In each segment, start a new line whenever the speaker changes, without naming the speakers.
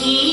की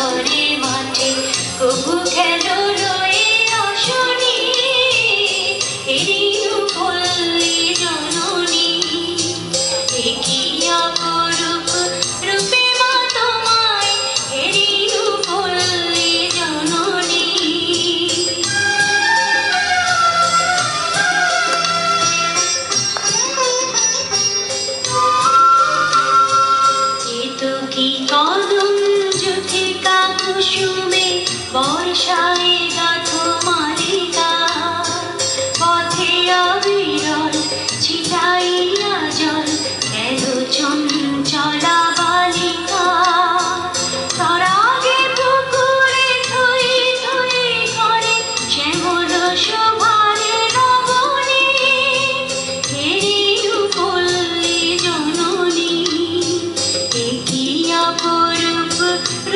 করে মাঠে কবু খেলে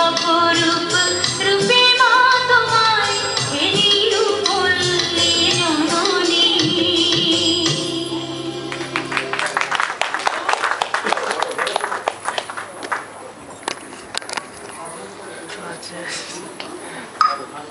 रूप रूप